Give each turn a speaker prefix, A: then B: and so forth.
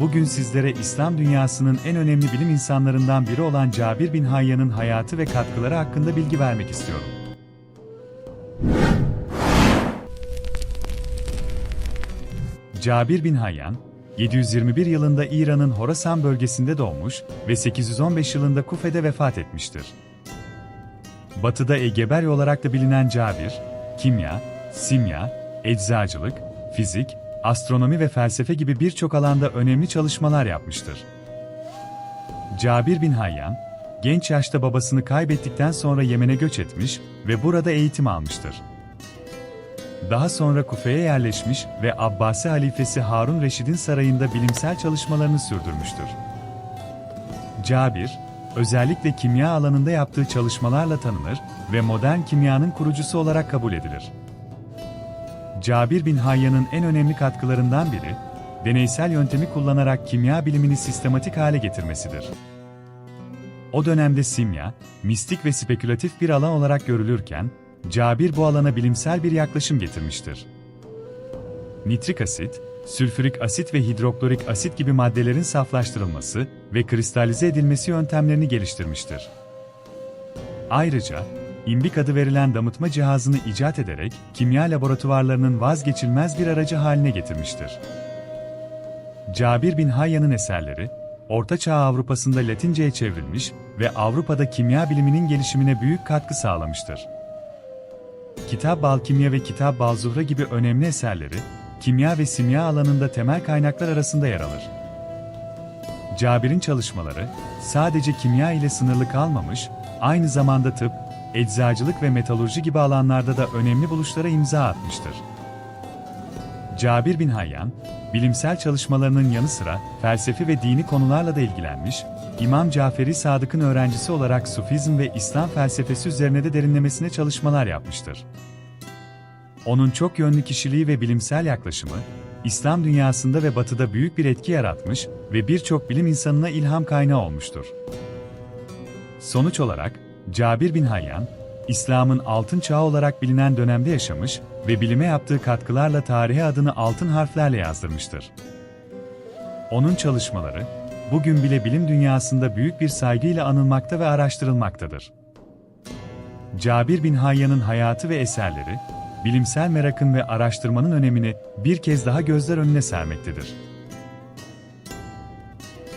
A: bugün sizlere İslam dünyasının en önemli bilim insanlarından biri olan Cabir bin Hayyan'ın hayatı ve katkıları hakkında bilgi vermek istiyorum. Cabir bin Hayyan, 721 yılında İran'ın Horasan bölgesinde doğmuş ve 815 yılında Kufe'de vefat etmiştir. Batı'da Egeberi olarak da bilinen Cabir, kimya, simya, eczacılık, fizik, astronomi ve felsefe gibi birçok alanda önemli çalışmalar yapmıştır. Cabir bin Hayyan, genç yaşta babasını kaybettikten sonra Yemen'e göç etmiş ve burada eğitim almıştır. Daha sonra Kufe'ye yerleşmiş ve Abbasi halifesi Harun Reşid'in sarayında bilimsel çalışmalarını sürdürmüştür. Cabir, özellikle kimya alanında yaptığı çalışmalarla tanınır ve modern kimyanın kurucusu olarak kabul edilir. Cabir bin Hayyan'ın en önemli katkılarından biri, deneysel yöntemi kullanarak kimya bilimini sistematik hale getirmesidir. O dönemde simya, mistik ve spekülatif bir alan olarak görülürken, Cabir bu alana bilimsel bir yaklaşım getirmiştir. Nitrik asit, sülfürik asit ve hidroklorik asit gibi maddelerin saflaştırılması ve kristalize edilmesi yöntemlerini geliştirmiştir. Ayrıca, imbik adı verilen damıtma cihazını icat ederek kimya laboratuvarlarının vazgeçilmez bir aracı haline getirmiştir. Cabir bin Hayyan'ın eserleri, Orta Çağ Avrupa'sında Latince'ye çevrilmiş ve Avrupa'da kimya biliminin gelişimine büyük katkı sağlamıştır. Kitap Balkimya ve Kitap Balzuhra gibi önemli eserleri, kimya ve simya alanında temel kaynaklar arasında yer alır. Cabir'in çalışmaları, sadece kimya ile sınırlı kalmamış, aynı zamanda tıp, eczacılık ve metalurji gibi alanlarda da önemli buluşlara imza atmıştır. Cabir bin Hayyan, bilimsel çalışmalarının yanı sıra felsefi ve dini konularla da ilgilenmiş, İmam Caferi Sadık'ın öğrencisi olarak Sufizm ve İslam felsefesi üzerine de derinlemesine çalışmalar yapmıştır. Onun çok yönlü kişiliği ve bilimsel yaklaşımı, İslam dünyasında ve batıda büyük bir etki yaratmış ve birçok bilim insanına ilham kaynağı olmuştur. Sonuç olarak, Cabir bin Hayyan, İslam'ın altın çağı olarak bilinen dönemde yaşamış ve bilime yaptığı katkılarla tarihe adını altın harflerle yazdırmıştır. Onun çalışmaları, bugün bile bilim dünyasında büyük bir saygıyla anılmakta ve araştırılmaktadır. Cabir bin Hayyan'ın hayatı ve eserleri, bilimsel merakın ve araştırmanın önemini bir kez daha gözler önüne sermektedir.